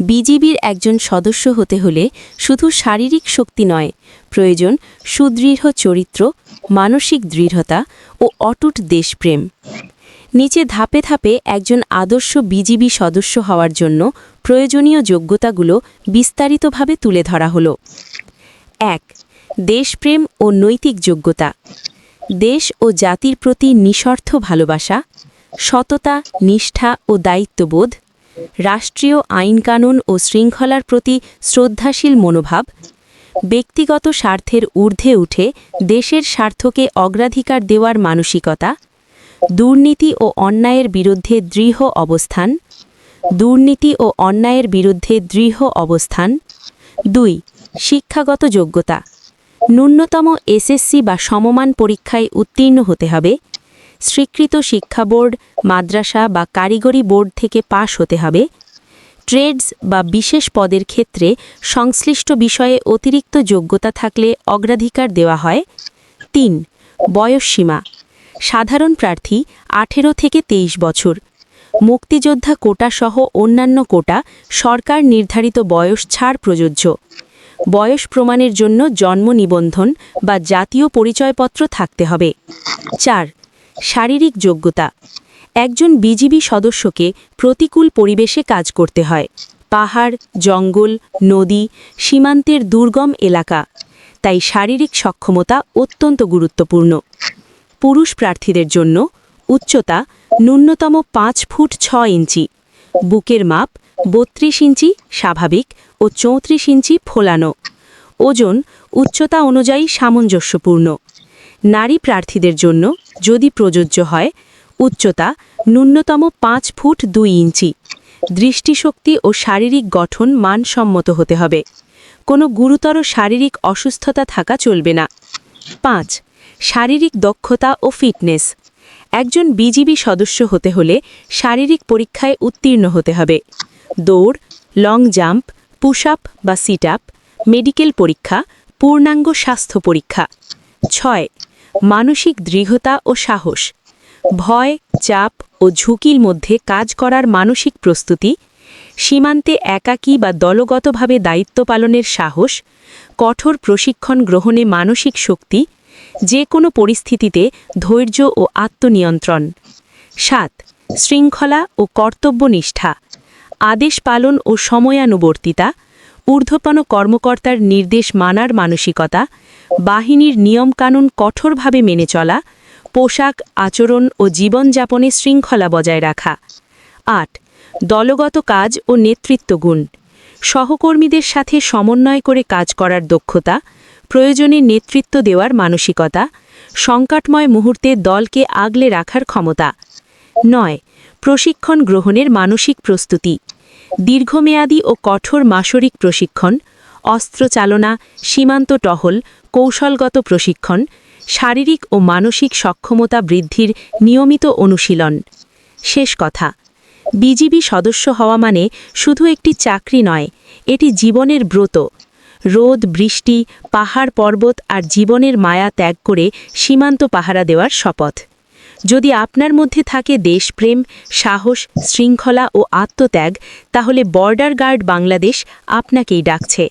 বিজিবির একজন সদস্য হতে হলে শুধু শারীরিক শক্তি নয়, প্রয়োজন সুদৃঢ় চরিত্র, মানসিক দৃঢ়তা ও অটুট দেশপ্রেম। নিচে ধাপে ধাপে একজন আদর্শ বিজিবি সদস্য হওয়ার জন্য প্রয়োজনীয় যোগ্যতাগুলো বিস্তারিতভাবে তুলে ধরা হলো। এক, দেশপ্রেম ও নৈতিক যোগ্যতা। দেশ ও জাতির প্রতি নিঃস্বার্থ ভালোবাসা, সততা, নিষ্ঠা ও দায়িত্ববোধ রাষ্ট্রীয় আইনকানুন ও শৃঙ্খলার প্রতি শ্রদ্ধাশীল মনোভাব, ব্যক্তিগত স্বার্থের ঊর্ধ্বে উঠে দেশের স্বার্থকে অগ্রাধিকার দেওয়ার মানসিকতা, দুর্নীতি ও অন্যায়ের বিরুদ্ধে দৃঢ় অবস্থান, দুর্নীতি ও অন্যায়ের বিরুদ্ধে দৃঢ় অবস্থান। দুই, শিক্ষাগত যোগ্যতা। ন্যূনতম এসএসসি বা সমমান পরীক্ষায় উত্তীর্ণ হতে হবে। স্বীকৃত শিক্ষা বোর্ড, মাদ্রাসা বা কারিগরি বোর্ড থেকে পাশ হতে হবে। ট্রেডস বা বিশেষ পদের ক্ষেত্রে সংশ্লিষ্ট বিষয়ে অতিরিক্ত যোগ্যতা থাকলে অগ্রাধিকার দেওয়া হয়। তিন, বয়সসীমা। সাধারণ প্রার্থী আঠেরো থেকে ২৩ বছর। মুক্তিযোদ্ধা কোটাসহ অন্যান্য কোটা সরকার নির্ধারিত বয়স ছাড় প্রযোজ্য। বয়স প্রমাণের জন্য জন্ম নিবন্ধন বা জাতীয় পরিচয়পত্র থাকতে হবে। চার শারীরিক যোগ্যতা। একজন বিজিবি সদস্যকে প্রতিকূল পরিবেশে কাজ করতে হয়। পাহাড়, জঙ্গল, নদী, সীমান্তের দুর্গম এলাকা। তাই শারীরিক সক্ষমতা অত্যন্ত গুরুত্বপূর্ণ। পুরুষ প্রার্থীদের জন্য উচ্চতা ন্যূনতম পাঁচ ফুট ছ ইঞ্চি। বুকের মাপ বত্রিশ ইঞ্চি স্বাভাবিক ও চৌত্রিশ ইঞ্চি ফোলানো। ওজন উচ্চতা অনুযায়ী সামঞ্জস্যপূর্ণ। নারী প্রার্থীদের জন্য যদি প্রযোজ্য হয়, উচ্চতা ন্যূনতম পাঁচ ফুট দুই ইঞ্চি। দৃষ্টিশক্তি ও শারীরিক গঠন মানসম্মত হতে হবে। কোনো গুরুতর শারীরিক অসুস্থতা থাকা চলবে না। পাঁচ, শারীরিক দক্ষতা ও ফিটনেস। একজন বিজিবি সদস্য হতে হলে শারীরিক পরীক্ষায় উত্তীর্ণ হতে হবে। দৌড়, লং জাম্প পুশ আপ বা সিট আপ মেডিকেল পরীক্ষা, পূর্ণাঙ্গ স্বাস্থ্য পরীক্ষা। ছয় মানসিক দৃঢ়তা ও সাহস, ভয়, চাপ ও ঝুঁকির মধ্যে কাজ করার মানসিক প্রস্তুতি, সীমান্তে একাকী বা দলগতভাবে দায়িত্ব পালনের সাহস, কঠোর প্রশিক্ষণ গ্রহণে মানসিক শক্তি যে কোনো পরিস্থিতিতে ধৈর্য ও আত্মনিয়ন্ত্রণ। সাত, শৃঙ্খলা ও কর্তব্যনিষ্ঠা, আদেশ পালন ও সময়ানুবর্তিতা ঊর্ধ্বপন কর্মকর্তার নির্দেশ মানার মানসিকতা, বাহিনীর নিয়মকানুন কঠোরভাবে মেনে চলা, পোশাক, আচরণ ও জীবনযাপনে শৃঙ্খলা বজায় রাখা। আট, দলগত কাজ ও নেতৃত্ব গুণ। সহকর্মীদের সাথে সমন্বয় করে কাজ করার দক্ষতা, প্রয়োজনে নেতৃত্ব দেওয়ার মানসিকতা, সংকটময় মুহূর্তে দলকে আগলে রাখার ক্ষমতা। নয়, প্রশিক্ষণ গ্রহণের মানসিক প্রস্তুতি। দীর্ঘমেয়াদী ও কঠোর মাসরিক প্রশিক্ষণ, অস্ত্র চালনা, সীমান্ত টহল, কৌশলগত প্রশিক্ষণ, শারীরিক ও মানসিক সক্ষমতা বৃদ্ধির নিয়মিত অনুশীলন। শেষ কথা, বিজিবি সদস্য হওয়া মানে শুধু একটি চাকরি নয়, এটি জীবনের ব্রত। রোদ, বৃষ্টি, পাহাড় পর্বত আর জীবনের মায়া ত্যাগ করে সীমান্ত পাহারা দেওয়ার শপথ। যদি আপনার মধ্যে থাকে দেশপ্রেম, সাহস, শৃঙ্খলা ও আত্মত্যাগ, তাহলে বর্ডার গার্ড বাংলাদেশ আপনাকেই ডাকছে।